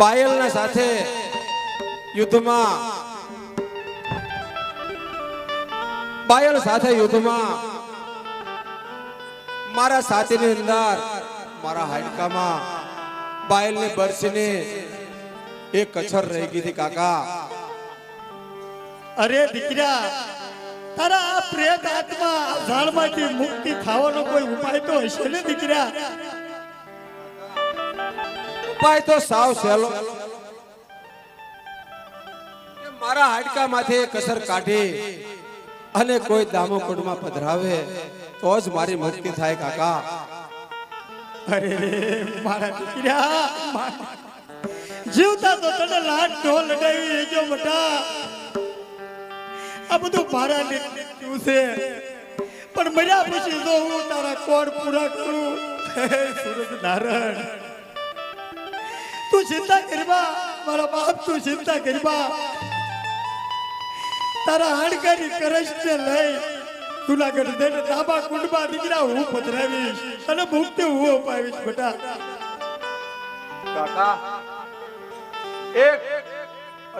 પાયલના સાથે યુદ્ધમાં પાયલ સાથે યુદ્ધમાં મારા સાથીની અંદર મારા હાડકામાં પાયલને બરસીને એક કચર રહી ગઈ હતી કાકા. અરે દીકરા તારા આ પ્રેત આત્મા જાણમાંથી ઝાડમાંથી મુક્તિ થવાનો કોઈ ઉપાય તો હશે ને દીકરા? ઉપાય તો સાવ સહેલો. મારા હાડકામાંથી કસર કાઢી અને કોઈ દામોકુંડમાં પધરાવે, તો જ મારી મુક્તિ થાય કાકા. અરે મારા દીકરા જીવતા તો તને લાટ ઢોલ લગાવી લેજો બટા. આ બધું મારા નીકળ્યું છે. પણ મર્યા પછી તો હું તારા કોડ પૂરા કરું. હે નારાયણ. તું ચિંતા કરવા મારા બાપ તું ચિંતા કરવા તારા હાડકાની કરશને લઈ જુનાગઢ દઈને ડાબા કુંડમાં દીકરા હું પધરાવીશ અને મુક્તિ હું અપાવીશ બેટા. કાકા, એક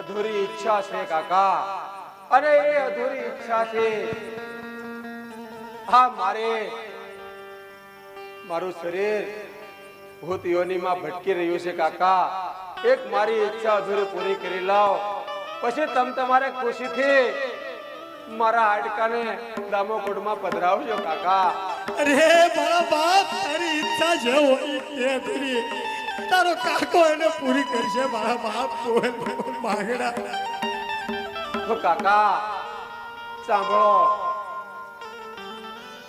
અધૂરી ઈચ્છા છે કાકા, અને એ અધૂરી ઈચ્છા છે હા મારે, મારું શરીર ભૂત યોનીમાં ભટકી રહ્યું છે કાકા. એક મારી ઈચ્છા અધૂરી પૂરી કરી લાવ. પછી તમ તમારે ખુશીથી મારા હાડકાને દામોકોડમાં પધરાવજો કાકા. અરે મારા બાપ તારી ઈચ્છા છે હોય તે તારો કાકો એને પૂરી કરશે મારા બાપ માગડા તો કાકા સાંભળો.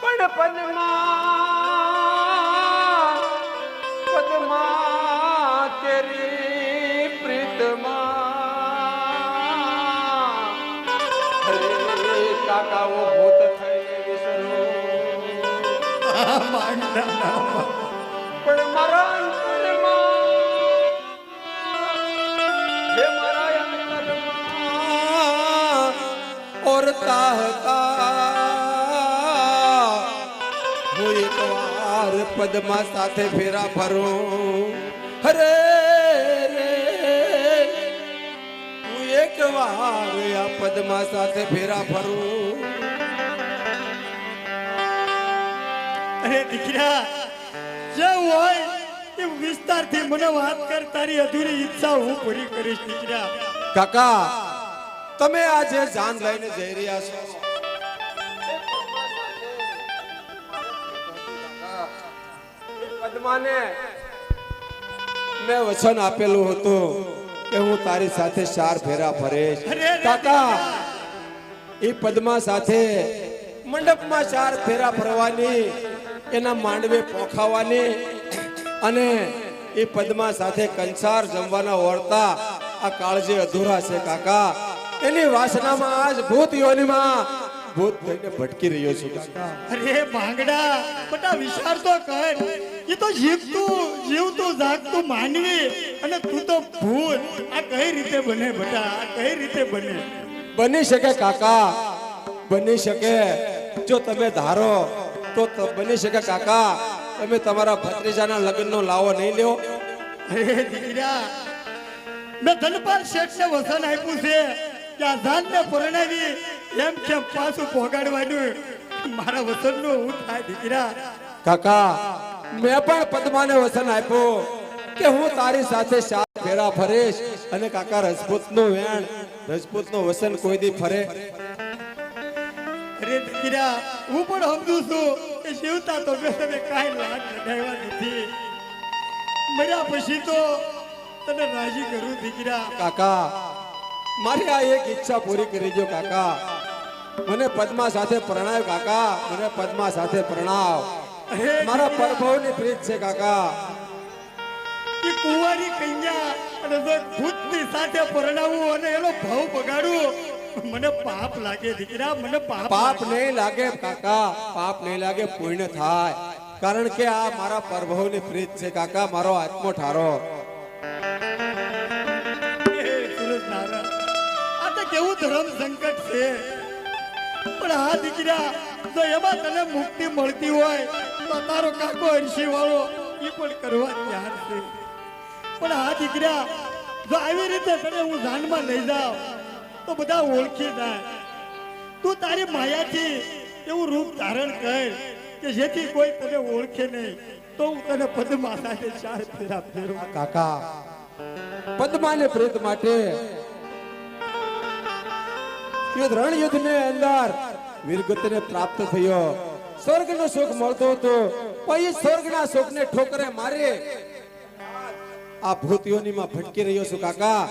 પણ પદમાં હું એકવાર પદ્મા સાથે ફેરા ફરું. હરે હું એક વાર આ પદમાં સાથે ફેરા ફરું. અરે દીકરા જેવું હોય એ વિસ્તારથી મને વાત કર તારી અધૂરી ઈચ્છા હું પૂરી કરીશ દીકરા. કાકા તમે આજે જાન લઈને જઈ રહ્યા છો. પદ્માને. મેં વચન આપેલું હતું કે હું તારી સાથે ચાર ફેરા ફરીશ. કાકા એ પદ્મા સાથે મંડપમાં ચાર ફેરા ફરવાની એના માંડવે પોખાવાની અને એ પદ્મા સાથે કંસાર જમવાના ઓળતા આ કાળજી અધૂરા છે કાકા. એની વાસનામાં આજ ભૂત યોનીમાં ભૂત થઈને ભટકી રહ્યો છું કાકા. અરે ભાંગડા બટા વિચાર તો કર એ તો જીવતું જીવતું જાગતું માનવી અને તું તો ભૂત. આ કઈ રીતે બને બટા? આ કઈ રીતે બને? બની શકે કાકા બની શકે. જો તમે ધારો તો બની શકે કાકા તમે તમારા ભત્રીજાના લગ્નનો લાવો નહીં લ્યો. અરે દીકરા. મેં ધનપાલ શેઠને વસન આપ્યું છે કે આ ધાનને પરણાવી એમ કેમ પાછું પોગાડવાનું? મારા વસનનું હું થાય દીકરા. કાકા મેં પણ પદ્માને વચન આપ્યો કે હું તારી સાથે સાત ફેરા ફરીશ અને કાકા રજપૂતનું વેણ રજપૂતનું વસન કોઈ દી ફરે. અરે દીકરા હું પણ સમજુ છું કે શિવતા તો મેં તમે કાંઈ લાગ લગાવ્યા નથી. મર્યા પછી તો તને રાજી કરું દીકરા. કાકા મારી આ એક ઈચ્છા પૂરી કરી દો કાકા. મને પદ્મા સાથે પ્રણાવ કાકા મને પદ્મા સાથે પ્રણાવ. મારા પરભવની પ્રીત છે કાકા. એ કુંવારી કન્યા અને જો ભૂતની સાથે પરણાવું અને એનો ભાવ બગાડવું મને પાપ લાગે દીકરા મને પાપ પાપ નહીં લાગે કાકા. પાપ નહીં લાગે પૂર્ણ થાય. કારણ કે આ મારા પરભવની પ્રીત છે કાકા. મારો આત્મો ઠારો. હે આ તો કેવું ધર્મ સંકટ છે. પણ આ દીકરા જો એમાં તને મુક્તિ મળતી હોય તો તારો કાકો હરસી વાળો એ પણ કરવા તૈયાર પણ આ દીકરા, જો આવી રીતે તને હું જાનમાં લઈ જાઉં, તો બધા ઓળખી જાય. તું તારી માયાથી એવું રૂપ ધારણ કર કે જેથી કોઈ તને ઓળખે નહીં. તો હું તને પદ્મા ચાર ફેરા ફેરવા. કાકા, પદ્માને પ્રેત માટે યુદ્ધ રણ યુદ્ધ ને અંદર વીરગતને પ્રાપ્ત થયો. સ્વર્ગનો સુખ મળતો હતો. પછી સ્વર્ગના સુખને ઠોકરે મારે. આ ભૂતિયોનીમાં ભટકી રહ્યો છું કાકા.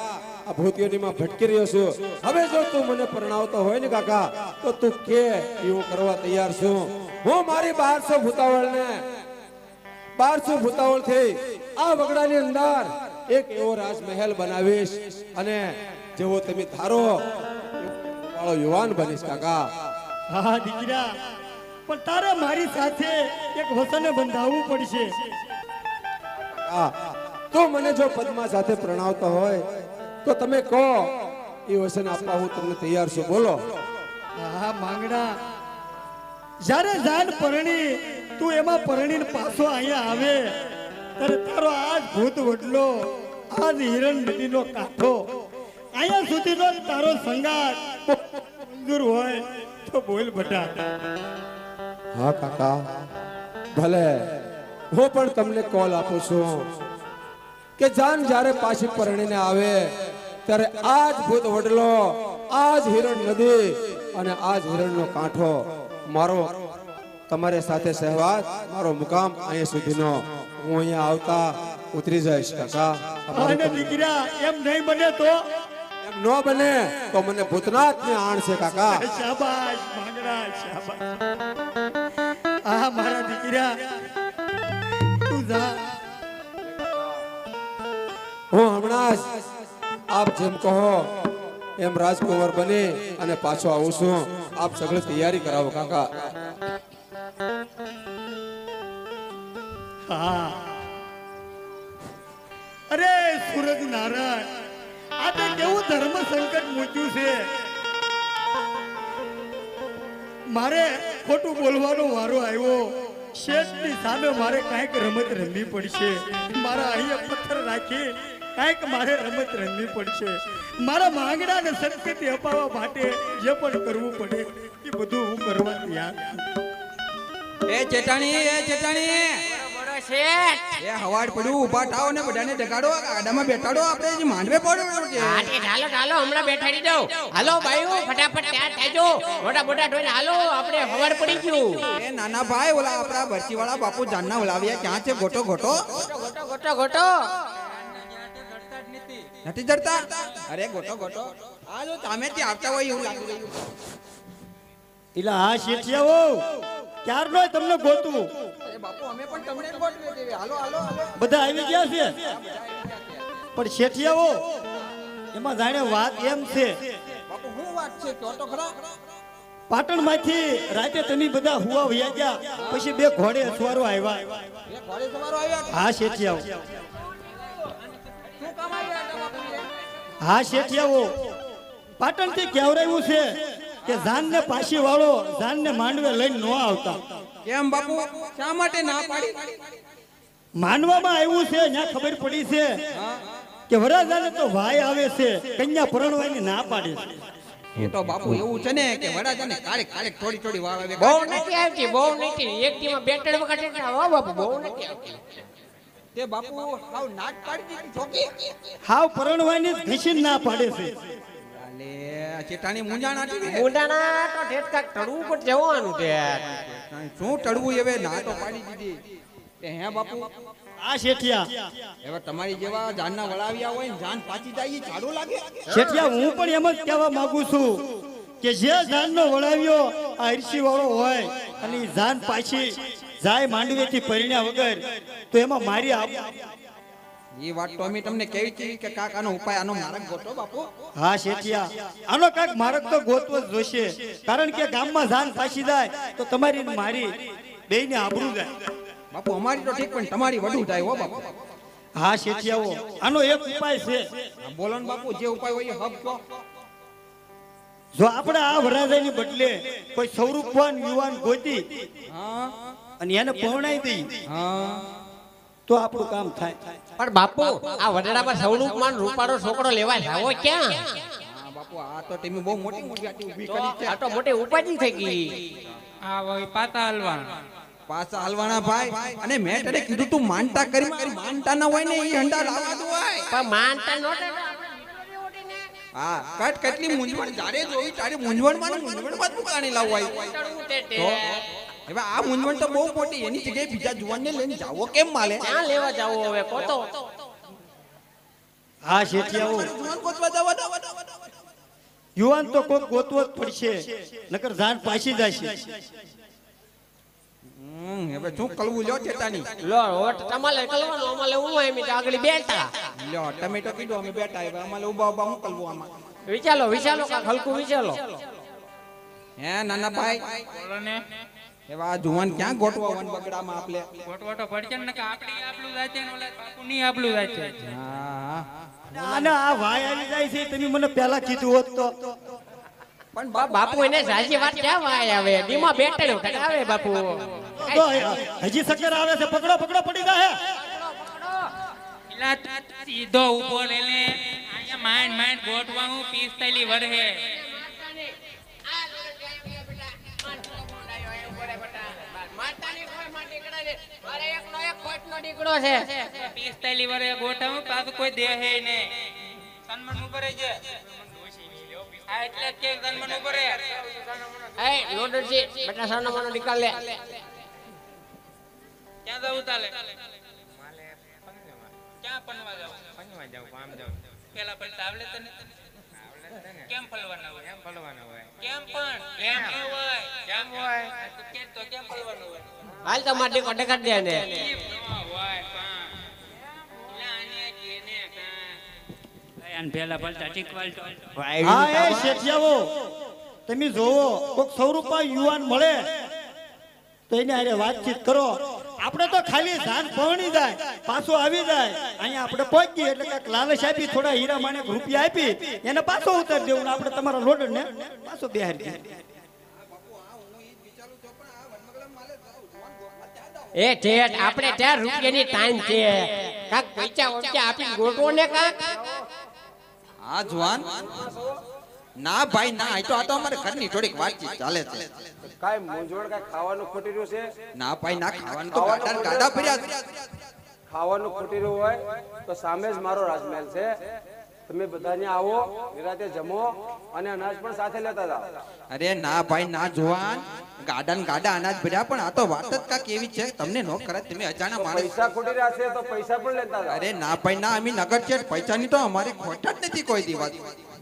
આ ભૂતિયોનીમાં ભટકી રહ્યો છું. હવે જો તું મને પરણાવતો હોય ને કાકા, તો તું કે એવું કરવા તૈયાર છું. હું મારી બારસો ભૂતાવળને, બારસો ભૂતાવળ થઈ આ વગડાની અંદર એક એવો રાજમહેલ બનાવીશ. અને જેવો તમે ધારો વાળો યુવાન બનીશ કાકા. હા, દીકરા. પણ તારે મારી સાથે એક વસન બંધાવવું પડશે. તો મને જો પદ્મા સાથે પ્રણાવતો હોય તો તમે કહો એ વસન આપવા હું તમને તૈયાર છું. બોલો. હા માંગડા જ્યારે જાન પરણી તું એમાં પરણીને પાછો અહીંયા આવે ત્યારે તારો આજ ભૂત વડલો આજ હિરણ નદીનો કાંઠો અહીંયા સુધીનો તારો સંગાત મંજૂર હોય તો બોલ બટા. હા, કાકા. ભલે. હું પણ તમને કોલ આપું છું. કે જાન જ્યારે પાછી પરણીને આવે, ત્યારે આજ ભૂત વડલો, આજ હિરણ નદી અને આજ હિરણનો કાંઠો મારો, તમારી સાથે સહવાસ, મારો મુકામ અહીંયા સુધીનો. હું અહીંયા આવતા ઉતરી જઈશ, કાકા. દીકરા, એમ નહીં બને તો ન બને તો મને ભૂતનાથ ને આણ છે કાકા. શાબાશ માંગડા શાબાશ. આ મારા દીકરા. તું જા. હું હમણાં આપ જેમ કહો એમ રાજકુંવર બની અને પાછો આવું છું. આપ સગળી તૈયારી કરાવો કાકા. હા. અરે સુરજ નારાયણ. આ કેવું ધર્મ સંકટ મૂક્યું છે. મારે ખોટું બોલવાનો વારો આવ્યો. શેઠની સામે મારે કાંઈક રમત રમવી પડશે. મારા અહીંયા પથ્થર રાખી કાંઈક મારે રમત રમવી પડશે. મારા માંગડાને સંસ્કૃતિ અપાવવા માટે જે પણ કરવું પડે એ બધું હું કરવા તૈયાર એ ચેટાણી એ ચેટાણી શેઠ એ હવાડ પડ્યું ઊભા થાઓ ને બધાને જગાડો. ગાડામાં બેઠાડો આપણે જે માંડવે પડ્યો છે હા તે ઢાલો ઢાલો હમણાં બેઠાડી દઉં. હાલો ભાઈઓ ફટાફટ તૈયાર થાજો મોટા મોટા ઢોઈને હાલો આપણે હવાર પડી ગયું. એ નાના ભાઈ ઓલા આપણા ભરતીવાળા બાપુ જાનના ઓલાવ્યા ક્યાં છે? ગોટો ગોટો. ગોટો ગોટો ગોટો. નથી જડતા? અરે ગોટો ગોટો. આ જો ત્યાં આવતા હોય એવું લાગી રહ્યું. એટલે આ શેઠિયાઓ ક્યારનો તમને ગોતું? બાપુ અમે પણ તમને જ ગોઠવીએ હાલો હાલો હાલો. બધા આવી ગયા છે? પણ શેઠિયાઓ એમાં જાણે વાત એમ છે. બાપુ શું વાત છે? કહો તો ખરા. પાટણમાંથી રાતે તમે બધા હુવા વયા ગયા પછી બે ઘોડે આવ્યા. સવારો આવ્યા? હા શેઠિયાઓ. શું કામ આવ્યા? હા શેઠિયાઓ. પાટણથી કેવરાયું છે કે જાનને પાછી વાળો જાનને માંડવે લઈને ન આવતા? કેમ બાપુ? શા માટે ના પાડી? માનવામાં આવ્યું છે ત્યાં ખબર પડી છે કે વરાજાને તો ભાઈ આવે છે કન્યા પરણવાની ના પાડે છે. એ તો બાપુ એવું છે ને કે વડાજાને કાળે કાળે થોડી થોડી વાળ આવે. બહુ નથી આવતી બહુ નથી. એક ટીમાં બે ત્રણ વખત એટલે હો બાપુ બહુ નથી આવતી. તે બાપુ હાવ નાક પાડી દીધી છોકી હાવ પરણવાની જ ના પાડે છે. અલે આ ચેટાણી મુંજા નાટી તો ઠેઠ કાક ટળવું પર જવાનું છે. શું ટળવું હવે ના તો પાડી દીધી. હે બાપુ? આ શેઠિયા. હવે તમારી જેવા જાનના વળાવ્યા હોય ને જાન પાછી જાય ઝાડુ લાગે? શેઠિયા હું પણ એમ જ કહેવા માંગુ છું કે જે જાનનો વળાવ્યો આ ઈર્ષી વાળો હોય અને જાન પાછી જાય માંડવીથી પરિણ્યા વગર તો એમાં મારી આપ એ વાત તો અમે તમને કેવી હતી કે કાક આનો ઉપાય આનો માર્ગ ગોતો બાપુ. હા શેઠિયા. આનો કાંઈક માર્ગ તો ગોતવો જ જોશે. કારણ કે ગામમાં જાન પાછી જાય તો તમારી મારી બેયને આબરૂ જાય. બાપુ અમારી તો ઠીક પણ તમારી વધુ થાય હો બાપુ. હા શેઠિયાઓ આનો એક ઉપાય છે. બોલો ને બાપુ જે ઉપાય હોય એ હબ કહો. જો આપણે આ વરાજાની બદલે કોઈ સ્વરૂપવાન યુવાન ગોતી હા. અને એને પહોંચાઈ દઈ હા. તો આપણું કામ થાય. પણ બાપુ આ વડડામાં સૌનું માન રૂપાળો છોકરો લેવા લાવો ક્યાં? બાપુ આ તો તમે બહુ મોટી મોટી આટી ઊભી કરી છે. આ તો મોટી ઉપાજી થઈ ગઈ. આ વહી પાતા હલવા પાછા હાલવાના ભાઈ. અને મેં તને કીધું તું માનતા કરી મારી માનતા ના હોય ને એ હંડા લાવવા દો હોય. પણ માનતા નો હા કટ કેટલી મૂંઝવણ. જારે જોઈ તારે મૂંઝવણમાં મૂંઝવણમાં તું કાણી લાવવા તો હવે આ મૂંઝવણ તો બહુ મોટી એની જગ્યાએ બીજા જુવાનને લઈને જાવો કેમ માલે? ક્યાં લેવા જાવો હવે કોતો હા શેઠિયાઓ. જુવાન ગોતવા જવા યુવાન તો કોક ગોતવો જ પડશે નકર જાન પાછી જશે. હમ, હવે શું કલવું? લ્યો ચેતાની લો હોટ તમારે કલવાનું અમારે હું એમ આગળ બેટા લ્યો ટમેટો કીધું અમે બેટા હવે અમારે ઊભા ઊભા હું કલવું આમાં? વિચારો વિચારો કાક હલકું વિચારો હે નાના ભાઈ? એવા જુવાન ક્યાં ગોટવા વન બગડામાં આપલે? ગોટવાટો પડશે ને કે આપડી આપલું જાય છે ને ઓલા બાપુ ની આપલું જાય છે. હા ના આ ભાઈ આવી જાય છે તમે મને પહેલા કીધું હોત તો. પણ બાપુ એને સાચી વાત ક્યાં વાય આવે? દીમા બેઠેલો આવે બાપુ. હજી સકર આવે છે પકડો પકડો પડી જાય સીધો ઊભો લે લે. અહીંયા માઇન્ડ માઇન્ડ ગોટવા હું પિસ્તાલી વરહે. પિસ્તાલી વરહે ગોઠવું પાછું કોઈ દે હે ને. સન્માન ઉપર છે. આ એટલે જ કે સન્માન ઉપર બેટા સાનો માનો નિકાલ લે ક્યાં જવું તાલે? ક્યાં પનવા જાવ પનવા જાવ આમ જાવ પેલા પલટા આવડે તને? કેમ ફલવાના હોય? કેમ ફલવાના હોય? કેમ પણ? કેમ? ન હોય? કેમ હોય? તું કે તો કેમ ફલવાનું હોય? હાલ તો મારે દીકો દેખાડ દે ને હા એ શેઠિયાઓ તમે જોવો કોક સૌરૂપા યુવાન મળે તો એને હારે વાતચીત કરો. આપણે તો ખાલી ધાન પહોંચી જાય પાછો આવી જાય. અહીંયા આપણે પહોંચીએ એટલે કાંઈક લાલચ આપી થોડા હીરા માણેક રૂપિયા આપી એને પાછો ઉતારી દેવું આપણે તમારા લોડર ને પાછો બિહારી એ ઠેઠ આપણે ત્યાં રૂપિયાની ટાઈમ છે. કાક પૈસા ઓછા આપી ગોઠવો ને કાક. આ જવાન. ના ભાઈ ના આ તો આ તો અમારે ઘરની થોડીક વાતચીત ચાલે છે. કાંઈ મૂંઝવણ કાંઈ ખાવાનું ખોટી રહ્યું છે? ના ભાઈ ના ખાવાનું તો ગાડા ગાડા ફર્યા ખાવાનું ખોટી રહ્યું હોય તો સામે જ મારો રાજમહેલ છે. તમે બધા આવો નિરાતે જમો અને અનાજ પણ સાથે લેતા જાઓ. અરે ના ભાઈ ના જોવાન. ગાડા ગાડા અનાજ ભર્યા પણ આ તો વાત જ કાંઈક એવી છે. તમને નો કરે તમે અજાણા માણસ. પૈસા ખોટી રહ્યા તો પૈસા પણ લેતા અરે ના ભાઈ ના અમે નગર છે. પૈસાની તો અમારી ખોટ જ નથી કોઈ દી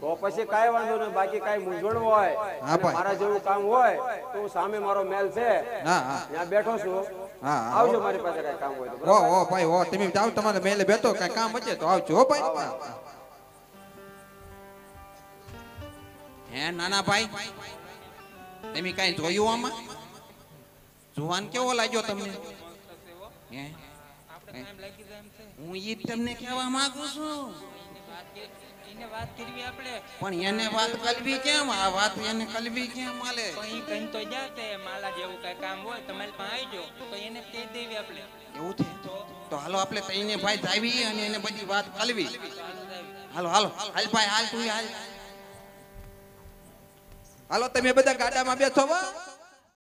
તો પછી કાઈ વાંધો નહીં બાકી કાઈ મૂંઝવણ હોય હા ભાઈ. મારા જેવું કામ હોય તો સામે મારો મેલ છે. હા હા. ત્યાં બેઠો છું. હા. આવજો મારી પાસે કાઈ કામ હોય તો હો હો ભાઈ ઓ તમે જાઓ તમારે મેલે બેઠો કઈ કામ હશે તો આવજો હો ભાઈ. હે નાના ભાઈ તમે કઈ જોયું આમાં? જુવાન કેવો લાગ્યો તમને? હે? હું ઈ તમને કહેવા માંગુ છું. પણ એને વાત કલવી કેમ? આ વાત એને કલવી કેમ માલે તો ઈ કઈ તો જાતે માલા જેવું કઈ કામ હોય તમારી પાસે આવજો. તો એને કહી દેવી આપણે. એવું છે? તો હાલો આપણે તઈને ભાઈ જાવી અને એને બધી વાત કલવી હાલો હાલો. હાલ ભાઈ હાલ તું હાલ. હાલો તમે બધા ગાડામાં બેસો હો.